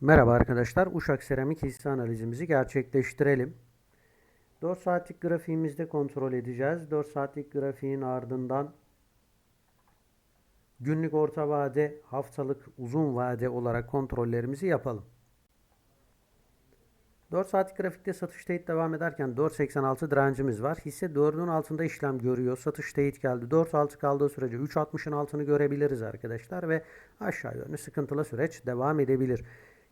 Merhaba arkadaşlar. Uşak Seramik hisse analizimizi gerçekleştirelim. 4 saatlik grafiğimizde kontrol edeceğiz. 4 saatlik grafiğin ardından günlük orta vade, haftalık uzun vade olarak kontrollerimizi yapalım. 4 saatlik grafikte satış teyit devam ederken 4.86 direncimiz var. Hisse 4'ün altında işlem görüyor. Satış teyit geldi. 4.6 kaldığı sürece 3.60'ın altını görebiliriz arkadaşlar ve aşağı yönlü sıkıntılı süreç devam edebilir.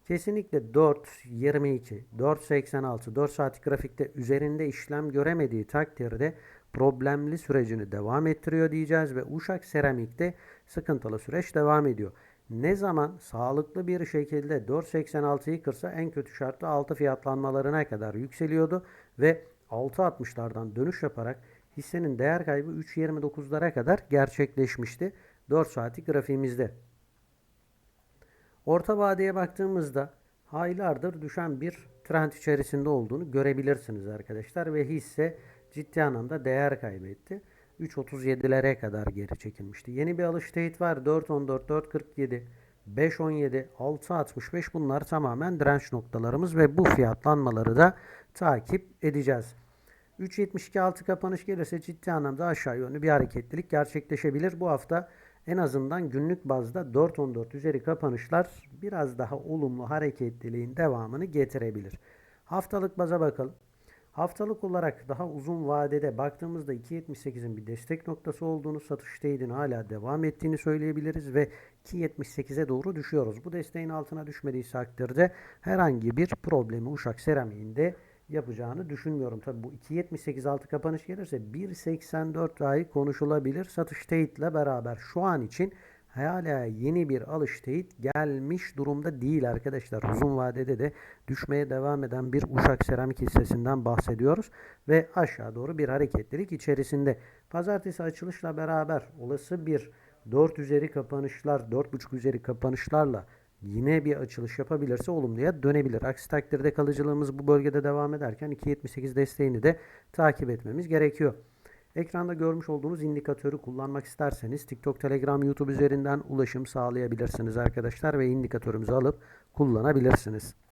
Kesinlikle 4.22, 4.86, 4 saatlik grafikte üzerinde işlem göremediği takdirde problemli sürecini devam ettiriyor diyeceğiz ve Uşak Seramik'te sıkıntılı süreç devam ediyor. Ne zaman sağlıklı bir şekilde 4.86'yı kırsa en kötü şartta 6 fiyatlanmalarına kadar yükseliyordu ve 6.60'lardan dönüş yaparak hissenin değer kaybı 3.29'lara kadar gerçekleşmişti 4 saatlik grafiğimizde. Orta vadeye baktığımızda aylardır düşen bir trend içerisinde olduğunu görebilirsiniz arkadaşlar ve hisse ciddi anlamda değer kaybetti. 3.37'lere kadar geri çekilmişti. Yeni bir alış teyit var. 4.14, 4.47, 5.17, 6.65 bunlar tamamen direnç noktalarımız ve bu fiyatlanmaları da takip edeceğiz. 3.72 altı kapanış gelirse ciddi anlamda aşağı yönlü bir hareketlilik gerçekleşebilir. Bu hafta en azından günlük bazda 4.14 üzeri kapanışlar biraz daha olumlu hareketliliğin devamını getirebilir. Haftalık baza bakalım. Haftalık olarak daha uzun vadede baktığımızda 2.78'in bir destek noktası olduğunu, satış teyidin hala devam ettiğini söyleyebiliriz ve 2.78'e doğru düşüyoruz. Bu desteğin altına düşmediği takdirde herhangi bir problemi Uşak Seramiğinde yapacağını düşünmüyorum. Tabi bu 2.78 altı kapanış gelirse 1.84 dahi konuşulabilir. Satış teyitle beraber şu an için hala yeni bir alış teyit gelmiş durumda değil arkadaşlar. Uzun vadede de düşmeye devam eden bir Uşak Seramik hissesinden bahsediyoruz ve aşağı doğru bir hareketlilik içerisinde. Pazartesi açılışla beraber olası bir 4 üzeri kapanışlar, 4.5 üzeri kapanışlarla yine bir açılış yapabilirse olumluya dönebilir. Aksi takdirde kalıcılığımız bu bölgede devam ederken 2.78 desteğini de takip etmemiz gerekiyor. Ekranda görmüş olduğunuz indikatörü kullanmak isterseniz TikTok, Telegram, YouTube üzerinden ulaşım sağlayabilirsiniz arkadaşlar ve indikatörümüzü alıp kullanabilirsiniz.